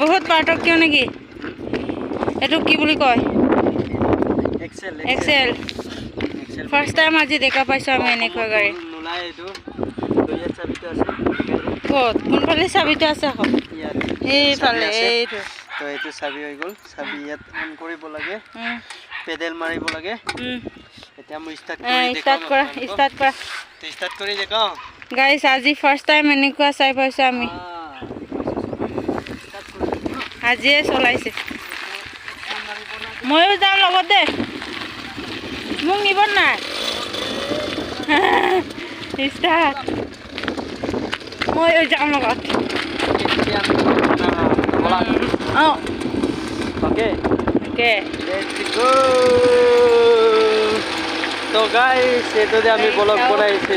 বহুত পাৰ্থক্য নেকি? এইটো কি বুলি কয়? এক্সেল ফাৰ্ষ্ট টাইম আজি দেখা পাইছোঁ আমি এনেকুৱা গাড়ী। ক'ত? কোনফালে চাবিটো আছে আকৌ? এইফালে এইটো। তো এইটো চাবি হৈ গ'ল। চাবি ইয়াত অন কৰিব লাগে। পেডেল মাৰিব লাগে। এতিয়া মই ষ্টাৰ্ট ষ্টাৰ্ট কৰা ষ্টাৰ্ট কৰা ষ্টাৰ্ট কৰি দেখাওঁ। গাড়ী আজি ফাৰ্ষ্ট টাইম এনেকুৱা চাই পাইছোঁ আমি। আজিয়ে চলাইছে। ময়ো যাম লগত। দে মোক নিব নাই? ময়ো যাম লগত। অঁ। অ'কে গো তো গাইস এইটোতে আমি ব্লগ বনাইছো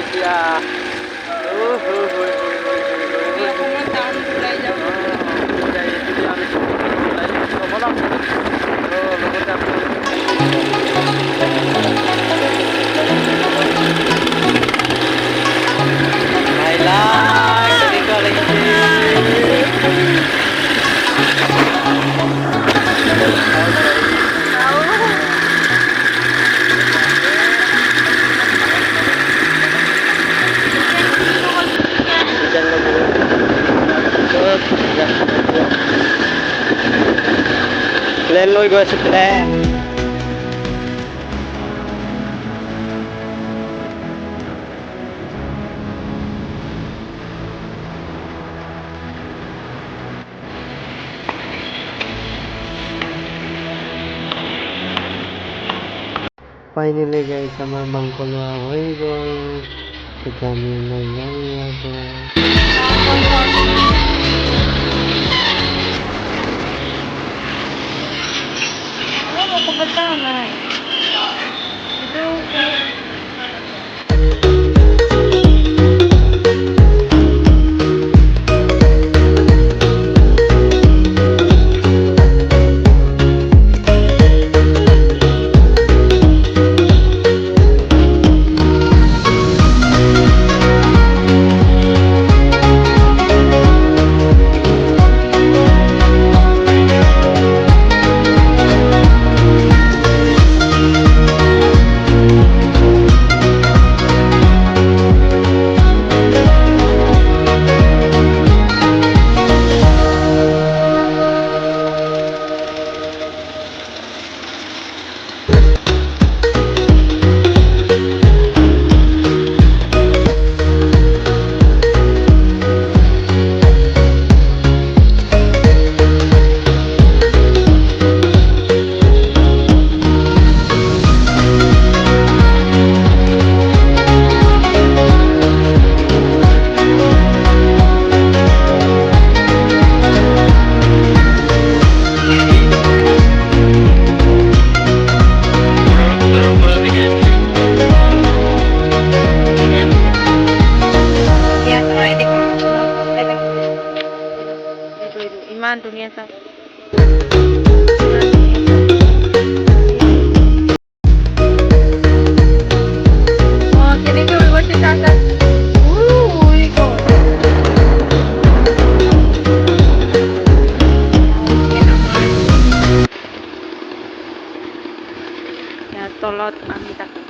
골 넣었을 Finally guys, sama Bang Kolo ako. Hey guys, kita yang. 我不知道呢。我都 समान दुनिया का Ya, tolot, amita.